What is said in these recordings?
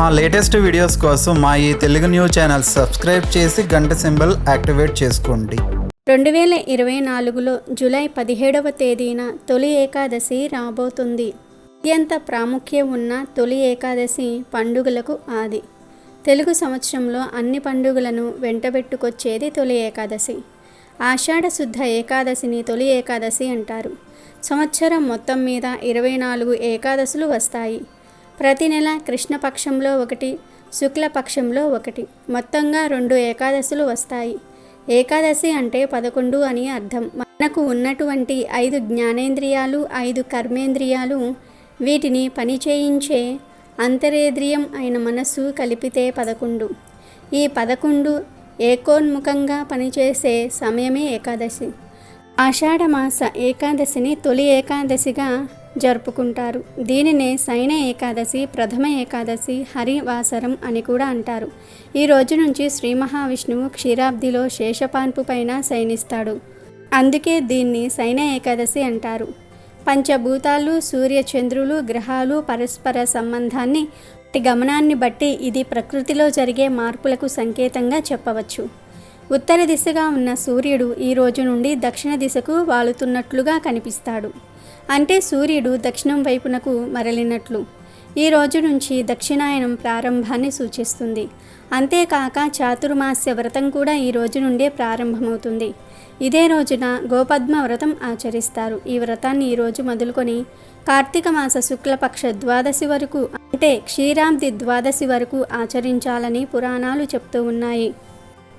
మా latest videos కోసం మా ఈ తెలుగు న్యూస్ ఛానల్ సబ్స్క్రైబ్ చేసి గంట సింబల్ యాక్టివేట్ చేసుకోండి. రెండు వేల ఇరవై నాలుగులో జూలై పదిహేడవ తేదీన తొలి ఏకాదశి రాబోతుంది. అత్యంత ప్రాముఖ్యం ఉన్న తొలి ఏకాదశి పండుగలకు ఆది. తెలుగు సంవత్సరంలో అన్ని పండుగలను వెంటబెట్టుకొచ్చేది తొలి ఏకాదశి. ఆషాఢ శుద్ధ ఏకాదశిని తొలి ఏకాదశి అంటారు. సంవత్సరం మొత్తం మీద ఇరవై నాలుగు ఏకాదశులు వస్తాయి. ప్రతి నెల కృష్ణపక్షంలో ఒకటి శుక్లపక్షంలో ఒకటి. మొత్తంగా రెండు ఏకాదశులు వస్తాయి. ఏకాదశి అంటే పదకొండు అని అర్థం. మనకు ఉన్నటువంటి ఐదు జ్ఞానేంద్రియాలు ఐదు కర్మేంద్రియాలు వీటిని పని చేయించే అంతరేంద్రియం అయిన మనస్సు కలిపితే పదకొండు. ఈ పదకొండు ఏకోన్ముఖంగా పనిచేసే సమయమే ఏకాదశి. ఆషాఢమాస ఏకాదశిని తొలి ఏకాదశిగా జరుపుకుంటారు. దీనినే శయన ఏకాదశి ప్రథమ ఏకాదశి హరివాసరం అని కూడా అంటారు. ఈ రోజు నుంచి శ్రీ మహావిష్ణువు క్షీరాబ్దిలో శేషపాన్పు పైన శయనిస్తాడు. అందుకే దీన్ని శయన ఏకాదశి అంటారు. పంచభూతాలు సూర్య చంద్రులు గ్రహాలు పరస్పర సంబంధాన్ని గమనాన్ని బట్టి ఇది ప్రకృతిలో జరిగే మార్పులకు సంకేతంగా చెప్పవచ్చు. ఉత్తర దిశగా ఉన్న సూర్యుడు ఈ రోజు నుండి దక్షిణ దిశకు వాలుతున్నట్లుగా కనిపిస్తాడు. అంటే సూర్యుడు దక్షిణం వైపునకు మరలినట్లు. ఈ రోజు నుంచి దక్షిణాయనం ప్రారంభాన్ని సూచిస్తుంది. అంతేకాక చాతుర్మాస్య వ్రతం కూడా ఈ రోజు నుండే ప్రారంభమవుతుంది. ఇదే రోజున గోపద్మ వ్రతం ఆచరిస్తారు. ఈ వ్రతాన్ని ఈరోజు మొదలుకొని కార్తీక మాస శుక్లపక్ష ద్వాదశి వరకు అంటే క్షీరాబ్ది ద్వాదశి వరకు ఆచరించాలని పురాణాలు చెప్తూ ఉన్నాయి.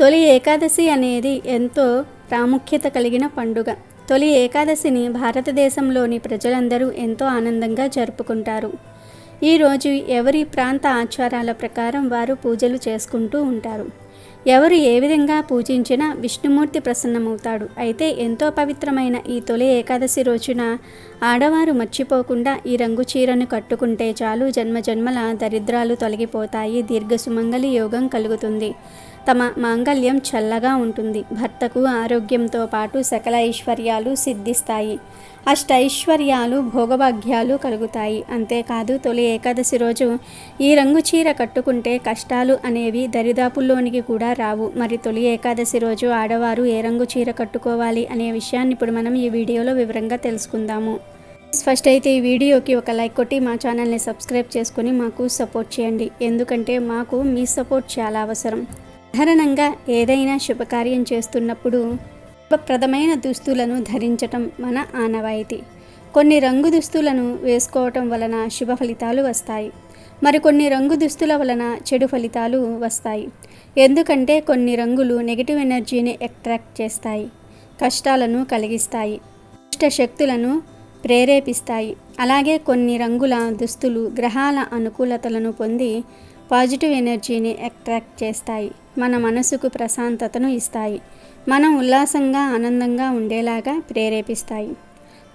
తొలి ఏకాదశి అనేది ఎంతో ప్రాముఖ్యత కలిగిన పండుగ. తొలి ఏకాదశిని భారతదేశంలోని ప్రజలందరూ ఎంతో ఆనందంగా జరుపుకుంటారు. ఈరోజు ఎవరి ప్రాంత ఆచారాల ప్రకారం వారు పూజలు చేసుకుంటూ ఉంటారు. ఎవరు ఏ విధంగా పూజించినా విష్ణుమూర్తి ప్రసన్నమవుతాడు. అయితే ఎంతో పవిత్రమైన ఈ తొలి ఏకాదశి రోజున ఆడవారు మర్చిపోకుండా ఈ రంగు చీరను కట్టుకుంటే చాలు జన్మ జన్మల దరిద్రాలు తొలగిపోతాయి. దీర్ఘ సుమంగలి యోగం కలుగుతుంది. తమ మాంగళ్యం చల్లగా ఉంటుంది. భర్తకు ఆరోగ్యంతో పాటు సకల ఐశ్వర్యాలు సిద్ధిస్తాయి. అష్టైశ్వర్యాలు భోగభాగ్యాలు కలుగుతాయి. అంతేకాదు తొలి ఏకాదశి రోజు ఈ రంగు చీర కట్టుకుంటే కష్టాలు అనేవి దరిదాపుల్లోనికి కూడా రావు. మరి తొలి ఏకాదశి రోజు ఆడవారు ఏ రంగు చీర కట్టుకోవాలి అనే విషయాన్ని ఇప్పుడు మనం ఈ వీడియోలో వివరంగా తెలుసుకుందాము. ఫస్ట్ అయితే ఈ వీడియోకి ఒక లైక్ కొట్టి మా ఛానల్ని సబ్స్క్రైబ్ చేసుకొని మాకు సపోర్ట్ చేయండి. ఎందుకంటే మాకు మీ సపోర్ట్ చాలా అవసరం. సాధారణంగా ఏదైనా శుభకార్యం చేస్తున్నప్పుడు శుభప్రదమైన దుస్తులను ధరించటం మన ఆనవాయితీ. కొన్ని రంగు దుస్తులను వేసుకోవటం వలన శుభ ఫలితాలు వస్తాయి. మరికొన్ని రంగు దుస్తుల వలన చెడు ఫలితాలు వస్తాయి. ఎందుకంటే కొన్ని రంగులు నెగిటివ్ ఎనర్జీని అట్రాక్ట్ చేస్తాయి కష్టాలను కలిగిస్తాయి దుష్ట శక్తులను ప్రేరేపిస్తాయి. అలాగే కొన్ని రంగుల దుస్తులు గ్రహాల అనుకూలతలను పొంది పాజిటివ్ ఎనర్జీని అట్రాక్ట్ చేస్తాయి. మన మనసుకు ప్రశాంతతను ఇస్తాయి. మనం ఉల్లాసంగా ఆనందంగా ఉండేలాగా ప్రేరేపిస్తాయి.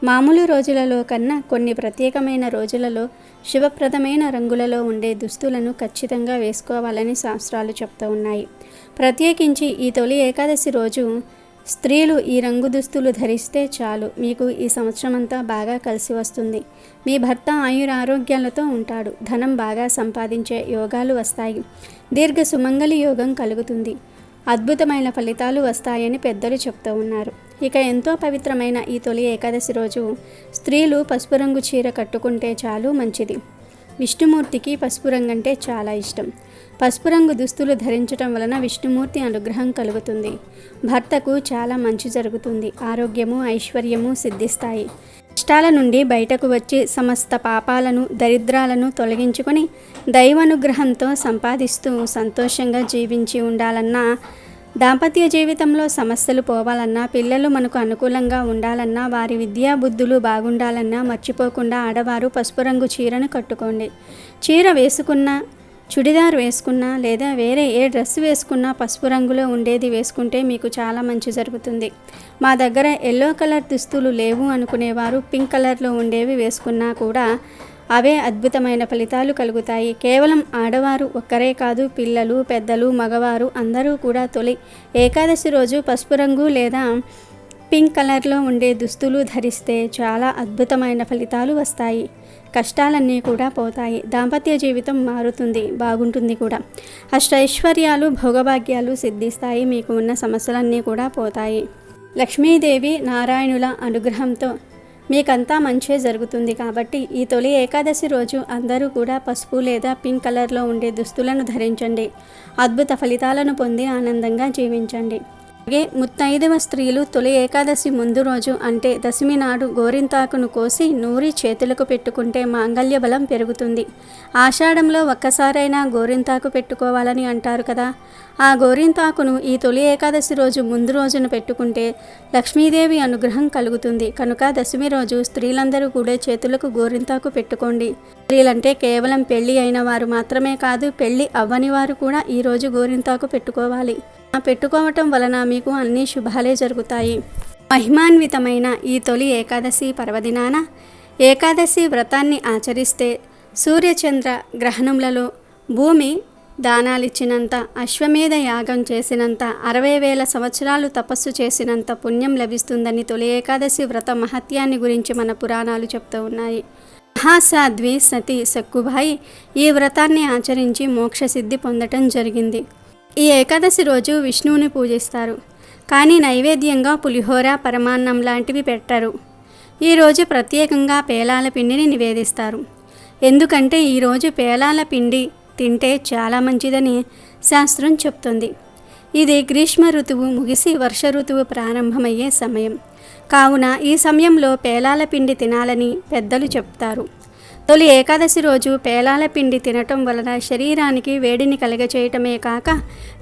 మామూలు రోజులలో కన్నా కొన్ని ప్రత్యేకమైన రోజులలో శుభప్రదమైన రంగులలో ఉండే దుస్తులను ఖచ్చితంగా వేసుకోవాలని శాస్త్రాలు చెప్తూ ఉన్నాయి. ప్రత్యేకించి ఈ తొలి ఏకాదశి రోజు స్త్రీలు ఈ రంగు దుస్తులు ధరిస్తే చాలు. మీకు ఈ సంవత్సరం అంతా బాగా కలిసి వస్తుంది. మీ భర్త ఆయురారోగ్యాలతో ఉంటాడు. ధనం బాగా సంపాదించే యోగాలు వస్తాయి. దీర్ఘ సుమంగళి యోగం కలుగుతుంది. అద్భుతమైన ఫలితాలు వస్తాయని పెద్దలు చెప్తూ ఉన్నారు. ఇక ఎంతో పవిత్రమైన ఈ తొలి ఏకాదశి రోజు స్త్రీలు పసుపు రంగు చీర కట్టుకుంటే చాలు మంచిది. విష్ణుమూర్తికి పసుపు రంగు అంటే చాలా ఇష్టం. పసుపు రంగు దుస్తులు ధరించడం వలన విష్ణుమూర్తి అనుగ్రహం కలుగుతుంది. భర్తకు చాలా మంచి జరుగుతుంది. ఆరోగ్యము ఐశ్వర్యము సిద్ధిస్తాయి. కష్టాల నుండి బయటకు వచ్చి సమస్త పాపాలను దరిద్రాలను తొలగించుకొని దైవానుగ్రహంతో సంపాదిస్తూ సంతోషంగా జీవించి ఉండాలన్నా దాంపత్య జీవితంలో సమస్యలు పోవాలన్నా పిల్లలు మనకు అనుకూలంగా ఉండాలన్నా వారి విద్యా బుద్ధులు బాగుండాలన్నా మర్చిపోకుండా ఆడవారు పసుపు రంగు చీరను కట్టుకోండి. చీర వేసుకున్న చుడిదార్ వేసుకున్నా లేదా వేరే ఏ డ్రెస్ వేసుకున్నా పసుపు రంగులో ఉండేది వేసుకుంటే మీకు చాలా మంచి జరుగుతుంది. మా దగ్గర ఎల్లో కలర్ దుస్తులు లేవు అనుకునేవారు పింక్ కలర్లో ఉండేవి వేసుకున్నా కూడా అవే అద్భుతమైన ఫలితాలు కలుగుతాయి. కేవలం ఆడవారు ఒక్కరే కాదు పిల్లలు పెద్దలు మగవారు అందరూ కూడా తొలి. ఏకాదశి రోజు పసుపు రంగు లేదా పింక్ కలర్లో ఉండే దుస్తులు ధరిస్తే చాలా అద్భుతమైన ఫలితాలు వస్తాయి. కష్టాలన్నీ కూడా పోతాయి. దాంపత్య జీవితం మారుతుంది బాగుంటుంది కూడా. అష్టైశ్వర్యాలు భోగభాగ్యాలు సిద్ధిస్తాయి. మీకు ఉన్న సమస్యలన్నీ కూడా పోతాయి. లక్ష్మీదేవి నారాయణుల అనుగ్రహంతో మీకంతా మంచే జరుగుతుంది కాబట్టి ఈ తొలి ఏకాదశి రోజు అందరూ కూడా పసుపు లేదా పింక్ కలర్లో ఉండే దుస్తులను ధరించండి. అద్భుత ఫలితాలను పొంది ఆనందంగా జీవించండి. అలాగే ముత్తైదవ స్త్రీలు తొలి ఏకాదశి ముందు రోజు అంటే దశమి నాడు గోరింతాకును కోసి నూరి చేతులకు పెట్టుకుంటే మాంగళ్య బలం పెరుగుతుంది. ఆషాఢంలో ఒక్కసారైనా గోరింతాకు పెట్టుకోవాలని అంటారు కదా. ఆ గోరింతాకును ఈ తొలి ఏకాదశి రోజు ముందు రోజున పెట్టుకుంటే లక్ష్మీదేవి అనుగ్రహం కలుగుతుంది. కనుక దశమి రోజు స్త్రీలందరూ కూడా చేతులకు గోరింతాకు పెట్టుకోండి. స్త్రీలంటే కేవలం పెళ్ళి అయిన వారు మాత్రమే కాదు పెళ్ళి అవ్వని వారు కూడా ఈ రోజు గోరింతాకు పెట్టుకోవాలి. ఆ పెట్టుకోవటం వలన మీ మీకు అన్ని శుభాలే జరుగుతాయి. మహిమాన్వితమైన ఈ తొలి ఏకాదశి పర్వదినాన ఏకాదశి వ్రతాన్ని ఆచరిస్తే సూర్యచంద్ర గ్రహణములలో భూమి దానాలిచ్చినంత అశ్వమేధ యాగం చేసినంత అరవై వేల సంవత్సరాలు తపస్సు చేసినంత పుణ్యం లభిస్తుందని తొలి ఏకాదశి వ్రత మహత్యాన్ని గురించి మన పురాణాలు చెప్తూ ఉన్నాయి. మహాసాధ్వి సతి సక్కుబాయి ఈ వ్రతాన్ని ఆచరించి మోక్షసిద్ధి పొందటం జరిగింది. ఈ ఏకాదశి రోజు విష్ణువుని పూజిస్తారు. కానీ నైవేద్యంగా పులిహోర పరమాన్నం లాంటివి పెట్టరు. ఈరోజు ప్రత్యేకంగా పేలాల పిండిని నివేదిస్తారు. ఎందుకంటే ఈరోజు పేలాల పిండి తింటే చాలా మంచిదని శాస్త్రం చెప్తుంది. ఇది గ్రీష్మ ఋతువు ముగిసి వర్ష ఋతువు ప్రారంభమయ్యే సమయం. కావున ఈ సమయంలో పేలాల పిండి తినాలని పెద్దలు చెప్తారు. తొలి ఏకాదశి రోజు పేలాల పిండి తినటం వలన శరీరానికి వేడిని కలగచేయటమే కాక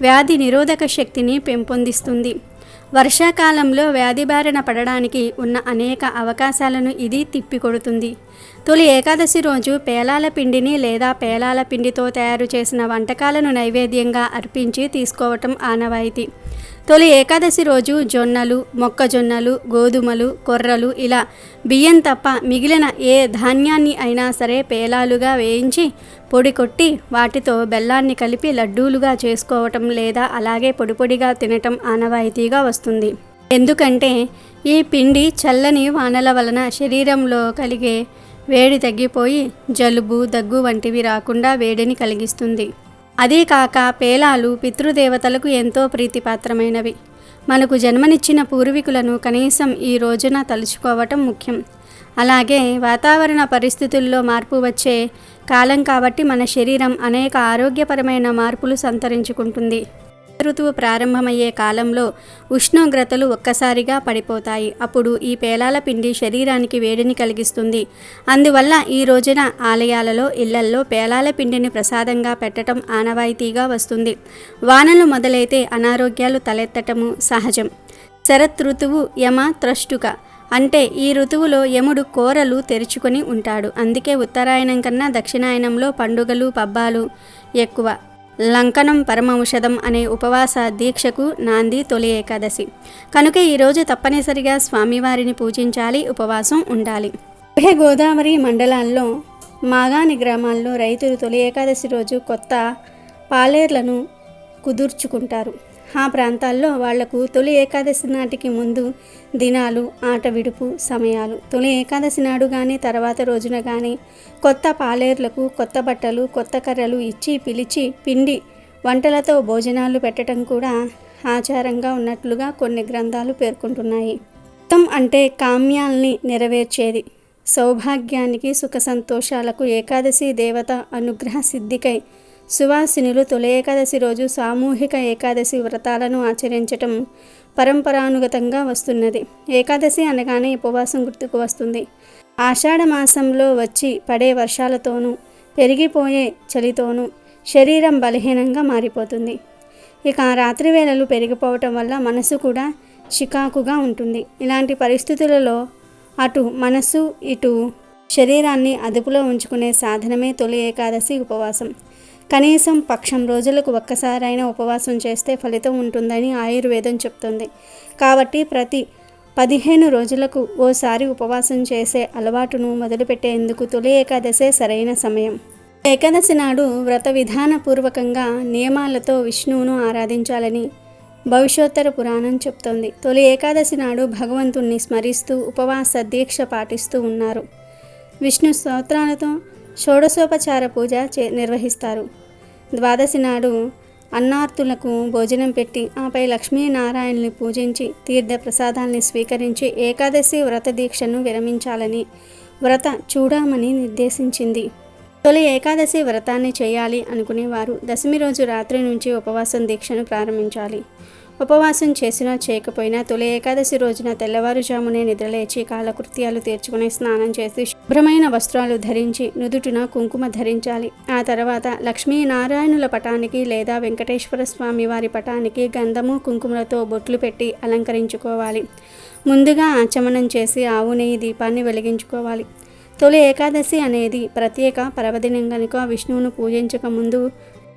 వ్యాధి నిరోధక శక్తిని పెంపొందిస్తుంది. వర్షాకాలంలో వ్యాధి బారిన పడడానికి ఉన్న అనేక అవకాశాలను ఇది తిప్పికొడుతుంది. తొలి ఏకాదశి రోజు పేలాల పిండిని లేదా పేలాల పిండితో తయారు చేసిన వంటకాలను నైవేద్యంగా అర్పించి తీసుకోవటం ఆనవాయితీ. తొలి ఏకాదశి రోజు జొన్నలు మొక్కజొన్నలు గోధుమలు కొర్రలు ఇలా బియ్యం తప్ప మిగిలిన ఏ ధాన్యాన్ని అయినా సరే పేలాలుగా వేయించి పొడి కొట్టి వాటితో బెల్లాన్ని కలిపి లడ్డూలుగా చేసుకోవటం లేదా అలాగే పొడి పొడిగా తినటం ఆనవాయితీగా వస్తుంది. ఎందుకంటే ఈ పిండి చల్లని వానల వలన శరీరంలో కలిగే వేడి తగ్గిపోయి జలుబు దగ్గు వంటివి రాకుండా వేడిని కలిగిస్తుంది. అదీకాక పేలాలు పితృదేవతలకు ఎంతో ప్రీతిపాత్రమైనవి. మనకు జన్మనిచ్చిన పూర్వీకులను కనీసం ఈ రోజున తలుచుకోవటం ముఖ్యం. అలాగే వాతావరణ పరిస్థితుల్లో మార్పు వచ్చే కాలం కాబట్టి మన శరీరం అనేక ఆరోగ్యపరమైన మార్పులు సంతరించుకుంటుంది. ఋతువు ప్రారంభమయ్యే కాలంలో ఉష్ణోగ్రతలు ఒక్కసారిగా పడిపోతాయి. అప్పుడు ఈ పేలాల పిండి శరీరానికి వేడిని కలిగిస్తుంది. అందువల్ల ఈ రోజున ఆలయాలలో ఇళ్ళల్లో పేలాల పిండిని ప్రసాదంగా పెట్టడం ఆనవాయితీగా వస్తుంది. వానలు మొదలైతే అనారోగ్యాలు తలెత్తటము సహజం. శరత్ ఋతువు యమ త్రష్టుక. అంటే ఈ ఋతువులో యముడు కోరలు తెరుచుకొని ఉంటాడు. అందుకే ఉత్తరాయణం కన్నా దక్షిణాయనంలో పండుగలు పబ్బాలు ఎక్కువ. లంకనం పరమౌషధం అనే ఉపవాస దీక్షకు నాంది తొలి ఏకాదశి. కనుక ఈరోజు తప్పనిసరిగా స్వామివారిని పూజించాలి ఉపవాసం ఉండాలి. ఉభయ గోదావరి మండలాల్లో మాగాని గ్రామాల్లో రైతులు తొలి ఏకాదశి రోజు కొత్త పాలేర్లను కుదుర్చుకుంటారు. ఆ ప్రాంతాల్లో వాళ్ళకు తొలి ఏకాదశి నాటికి ముందు దినాలు ఆట విడుపు సమయాలు. తొలి ఏకాదశి నాడు కానీ తర్వాత రోజున కానీ కొత్త పాలేర్లకు కొత్త బట్టలు కొత్త కర్రలు ఇచ్చి పిలిచి పిండి వంటలతో భోజనాలు పెట్టడం కూడా ఆచారంగా ఉన్నట్లుగా కొన్ని గ్రంథాలు పేర్కొంటున్నాయి. మొత్తం అంటే కామ్యాల్ని నెరవేర్చేది. సౌభాగ్యానికి సుఖ సంతోషాలకు ఏకాదశి దేవత అనుగ్రహ సిద్ధికై సువాసినులు తొలి ఏకాదశి రోజు సామూహిక ఏకాదశి వ్రతాలను ఆచరించటం పరంపరానుగతంగా వస్తున్నది. ఏకాదశి అనగానే ఉపవాసం గుర్తుకు వస్తుంది. ఆషాఢ మాసంలో వచ్చి పడే వర్షాలతోనూ పెరిగిపోయే చలితోనూ శరీరం బలహీనంగా మారిపోతుంది. ఇక రాత్రి వేళలు పెరిగిపోవటం వల్ల మనసు కూడా చికాకుగా ఉంటుంది. ఇలాంటి పరిస్థితులలో అటు మనసు ఇటు శరీరాన్ని అదుపులో ఉంచుకునే సాధనమే తొలి ఏకాదశి ఉపవాసం. కనీసం పక్షం రోజులకు ఒక్కసారైనా ఉపవాసం చేస్తే ఫలితం ఉంటుందని ఆయుర్వేదం చెప్తుంది. కాబట్టి ప్రతి పదిహేను రోజులకు ఓసారి ఉపవాసం చేసే అలవాటును మొదలుపెట్టేందుకు తొలి ఏకాదశే సరైన సమయం. ఏకాదశి నాడు వ్రత విధానపూర్వకంగా నియమాలతో విష్ణువును ఆరాధించాలని భవిష్యోత్తర పురాణం చెప్తోంది. తొలి ఏకాదశి నాడు భగవంతుణ్ణి స్మరిస్తూ ఉపవాస దీక్ష పాటిస్తూ ఉన్నారు. విష్ణు స్తోత్రాలతో షోడశోపచార పూజ చే నిర్వహిస్తారు. ద్వాదశి నాడు అన్నార్తులకు భోజనం పెట్టి ఆపై లక్ష్మీనారాయణని పూజించి తీర్థ ప్రసాదాల్ని స్వీకరించి ఏకాదశి వ్రత దీక్షను విరమించాలని వ్రత చూడమని నిర్దేశించింది. తొలి ఏకాదశి వ్రతాన్ని చేయాలి అనుకునేవారు. దశమి రోజు రాత్రి నుంచి ఉపవాసం దీక్షను ప్రారంభించాలి. ఉపవాసం చేసినా చేయకపోయినా తొలి ఏకాదశి రోజున తెల్లవారుజామునే నిద్రలేచి కాలకృత్యాలు తీర్చుకుని స్నానం చేసి శుభ్రమైన వస్త్రాలు ధరించి నుదుటిన కుంకుమ ధరించాలి. ఆ తర్వాత లక్ష్మీనారాయణుల పటానికి లేదా వెంకటేశ్వర స్వామి వారి పటానికి గంధము కుంకుమలతో బొట్లు పెట్టి అలంకరించుకోవాలి. ముందుగా ఆచమనం చేసి ఆవు నెయ్యి దీపాన్ని వెలిగించుకోవాలి. తొలి ఏకాదశి అనేది ప్రత్యేక పర్వదినం కనుక విష్ణువును పూజించక ముందు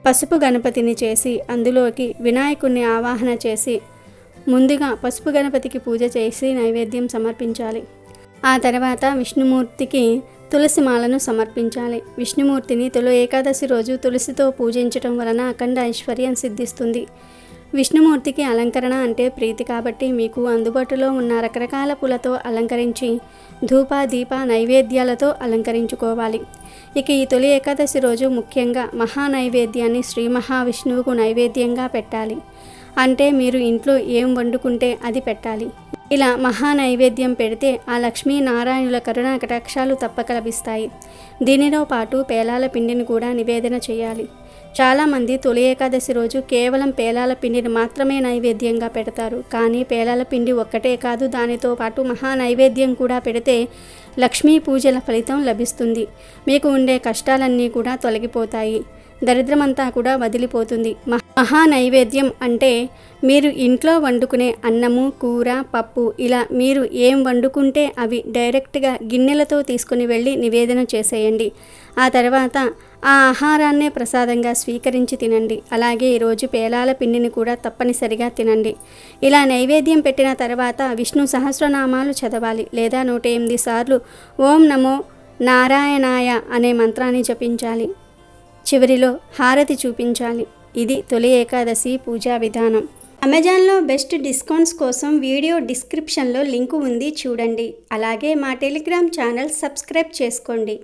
పసుపు గణపతిని చేసి అందులోకి వినాయకుణ్ణి ఆవాహన చేసి ముందుగా పసుపు గణపతికి పూజ చేసి నైవేద్యం సమర్పించాలి. ఆ తర్వాత విష్ణుమూర్తికి తులసి మాలను సమర్పించాలి. విష్ణుమూర్తిని తొలి ఏకాదశి రోజు తులసితో పూజించటం వలన అఖండ ఐశ్వర్యం సిద్ధిస్తుంది. విష్ణుమూర్తికి అలంకరణ అంటే ప్రీతి కాబట్టి మీకు అందుబాటులో ఉన్న రకరకాల పూలతో అలంకరించి ధూప దీప నైవేద్యాలతో అలంకరించుకోవాలి. ఇక ఈ తొలి ఏకాదశి రోజు ముఖ్యంగా మహా నైవేద్యాన్ని శ్రీ మహావిష్ణువుకు నైవేద్యంగా పెట్టాలి. అంటే మీరు ఇంట్లో ఏం వండుకుంటే అది పెట్టాలి. ఇలా మహా నైవేద్యం పెడితే ఆ లక్ష్మీనారాయణుల కరుణ కటాక్షాలు తప్పక లభిస్తాయి. దీనితో పాటు పేలాల పిండిని కూడా నివేదన చేయాలి. చాలామంది తొలి ఏకాదశి రోజు కేవలం పేలాల పిండిని మాత్రమే నైవేద్యంగా పెడతారు. కానీ పేలాల పిండి ఒక్కటే కాదు దానితో పాటు మహా నైవేద్యం కూడా పెడితే లక్ష్మీ పూజల ఫలితం లభిస్తుంది. మీకు ఉండే కష్టాలన్నీ కూడా తొలగిపోతాయి. దరిద్రమంతా కూడా వదిలిపోతుంది. మహా మహా నైవేద్యం అంటే మీరు ఇంట్లో వండుకునే అన్నము కూర పప్పు ఇలా మీరు ఏం వండుకుంటే అవి డైరెక్ట్గా గిన్నెలతో తీసుకుని వెళ్ళి నివేదన చేసేయండి. ఆ తర్వాత ఆ ఆహారాన్నే ప్రసాదంగా స్వీకరించి తినండి. అలాగే ఈరోజు పేలాల పిండిని కూడా తప్పనిసరిగా తినండి. ఇలా నైవేద్యం పెట్టిన తర్వాత విష్ణు సహస్రనామాలు చదవాలి. లేదా నూట ఎనిమిది సార్లు ఓం నమో నారాయణాయ అనే మంత్రాన్ని జపించాలి. చివరిలో హారతి చూపించాలి. ఇది తొలి ఏకాదశి పూజా విధానం. అమెజాన్లో బెస్ట్ డిస్కౌంట్స్ కోసం వీడియో డిస్క్రిప్షన్లో లింకు ఉంది చూడండి. అలాగే మా టెలిగ్రామ్ ఛానల్ సబ్స్క్రైబ్ చేసుకోండి.